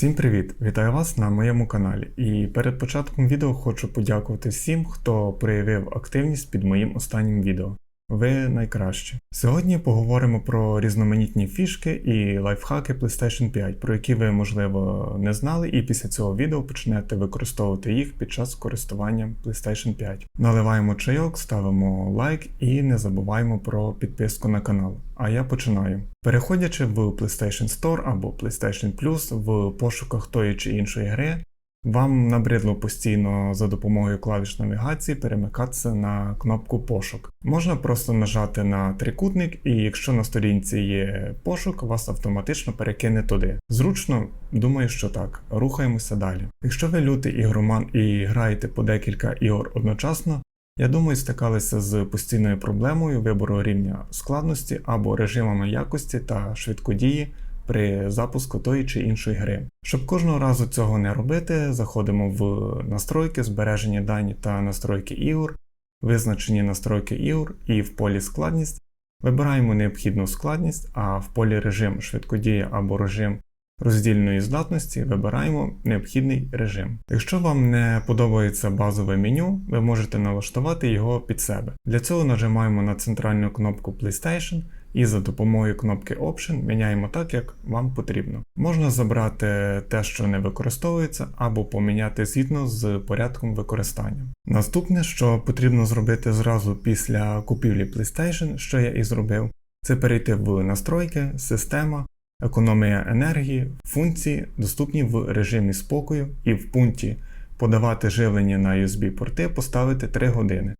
Всім привіт! Вітаю вас на моєму каналі. І перед початком відео хочу подякувати всім, хто проявив активність під моїм останнім відео. Ви найкращі. Сьогодні поговоримо про різноманітні фішки і лайфхаки PlayStation 5, про які ви, можливо, не знали, і після цього відео почнете використовувати їх під час користування PlayStation 5. Наливаємо чайок, ставимо лайк і не забуваємо про підписку на канал. А я починаю. Переходячи в PlayStation Store або PlayStation Plus в пошуках тої чи іншої гри, вам набридло постійно за допомогою клавіш навігації перемикатися на кнопку пошук. Можна просто нажати на трикутник, і якщо на сторінці є пошук, вас автоматично перекине туди. Зручно, думаю, що так. Рухаємося далі. Якщо ви лютий ігроман і граєте по декілька ігор одночасно, я думаю, стикалися з постійною проблемою вибору рівня складності або режимами якості та швидкодії при запуску тої чи іншої гри. Щоб кожного разу цього не робити, заходимо в настройки, збереження дані та настройки ігор, визначені настройки ігор і в полі складність. Вибираємо необхідну складність, а в полі режим швидкодії або режим роздільної здатності вибираємо необхідний режим. Якщо вам не подобається базове меню, ви можете налаштувати його під себе. Для цього нажимаємо на центральну кнопку PlayStation і за допомогою кнопки Option міняємо так, як вам потрібно. Можна забрати те, що не використовується, або поміняти згідно з порядком використання. Наступне, що потрібно зробити зразу після купівлі PlayStation, що я і зробив, це перейти в настройки, система, економія енергії, функції, доступні в режимі спокою, і в пункті подавати живлення на USB-порти поставити 3 години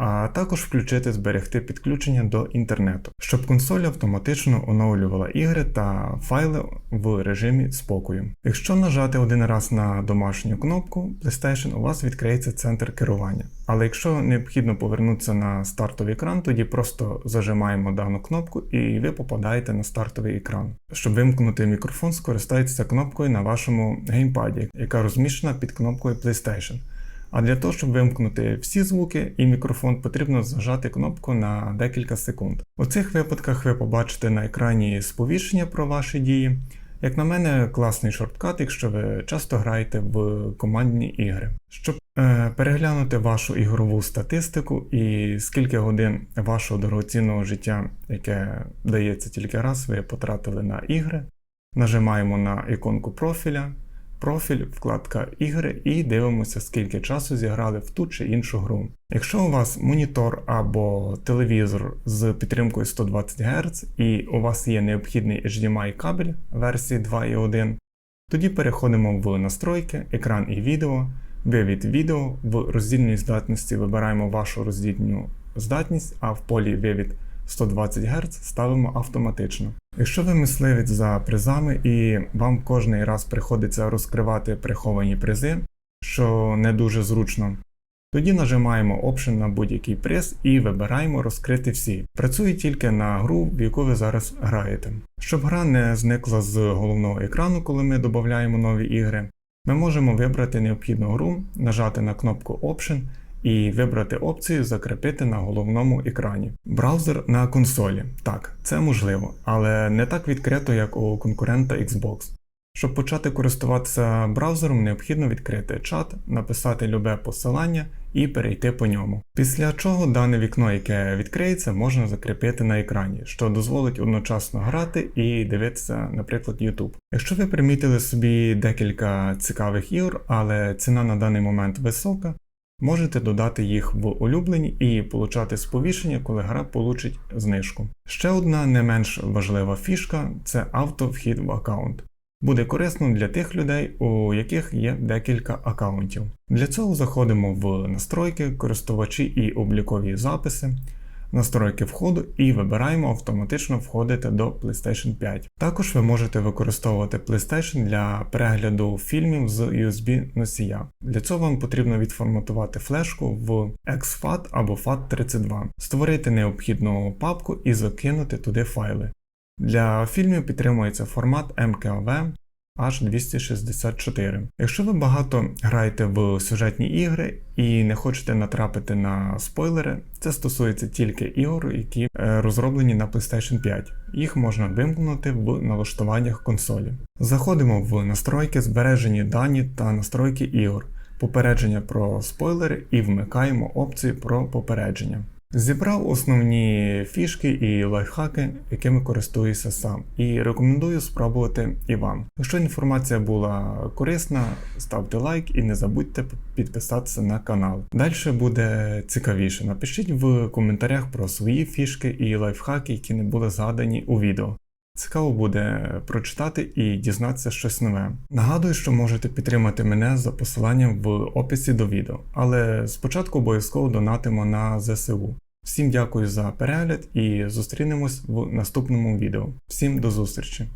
а також включити зберегти підключення до інтернету, щоб консоль автоматично оновлювала ігри та файли в режимі спокою. Якщо нажати один раз на домашню кнопку PlayStation, у вас відкриється центр керування. Але якщо необхідно повернутися на стартовий екран, тоді просто зажимаємо дану кнопку і ви попадаєте на стартовий екран. Щоб вимкнути мікрофон, скористайтеся кнопкою на вашому геймпаді, яка розміщена під кнопкою PlayStation. А для того, щоб вимкнути всі звуки і мікрофон, потрібно зажати кнопку на декілька секунд. У цих випадках ви побачите на екрані сповіщення про ваші дії. Як на мене, класний шорткат, якщо ви часто граєте в командні ігри. Щоб е, переглянути вашу ігрову статистику і скільки годин вашого дорогоцінного життя, яке дається тільки раз, ви потратили на ігри, нажимаємо на іконку профіля профіль, вкладка ігри і дивимося, скільки часу зіграли в ту чи іншу гру. Якщо у вас монітор або телевізор з підтримкою 120 Гц і у вас є необхідний HDMI кабель версії 2.1, тоді переходимо в настройки, екран і відео, вивід відео, в роздільній здатності вибираємо вашу роздільну здатність, а в полі вивід 120 Гц ставимо автоматично. Якщо ви мисливець за призами і вам кожний раз приходиться розкривати приховані призи, що не дуже зручно, тоді нажимаємо Option на будь-який приз і вибираємо розкрити всі. Працює тільки на гру, в яку ви зараз граєте. Щоб гра не зникла з головного екрану, коли ми додаємо нові ігри, ми можемо вибрати необхідну гру, нажати на кнопку Option і вибрати опцію Закріпити на головному екрані. Браузер на консолі. Так, це можливо, але не так відкрито, як у конкурента Xbox. Щоб почати користуватися браузером, необхідно відкрити чат, написати любе посилання і перейти по ньому. Після чого дане вікно, яке відкриється, можна закріпити на екрані, що дозволить одночасно грати і дивитися, наприклад, YouTube. Якщо ви примітили собі декілька цікавих ігор, але ціна на даний момент висока, Можете додати їх в улюблені і получати сповіщення, коли гра получить знижку. Ще одна не менш важлива фішка це автовхід в аккаунт. Буде корисно для тих людей, у яких є декілька аккаунтів. Для цього заходимо в настройки, користувачі і облікові записи настройки входу і вибираємо автоматично входити до PlayStation 5. Також ви можете використовувати PlayStation для перегляду фільмів з USB-носія. Для цього вам потрібно відформатувати флешку в exFAT або FAT32, створити необхідну папку і закинути туди файли. Для фільмів підтримується формат MKV, аж 264. Якщо ви багато граєте в сюжетні ігри і не хочете натрапити на спойлери, це стосується тільки ігор, які е, розроблені на PlayStation 5. Їх можна вимкнути в налаштуваннях консолі. Заходимо в настройки, збережені дані та настройки ігор, попередження про спойлери і вмикаємо опцію про попередження. Зібрав основні фішки і лайфхаки, якими користуюся сам, і рекомендую спробувати і вам. Якщо інформація була корисна, ставте лайк і не забудьте підписатися на канал. Далі буде цікавіше. Напишіть в коментарях про свої фішки і лайфхаки, які не були згадані у відео. Цікаво буде прочитати і дізнатися щось нове. Нагадую, що можете підтримати мене за посиланням в описі до відео, але спочатку обов'язково донатимо на ЗСУ. Всім дякую за перегляд і зустрінемось в наступному відео. Всім до зустрічі!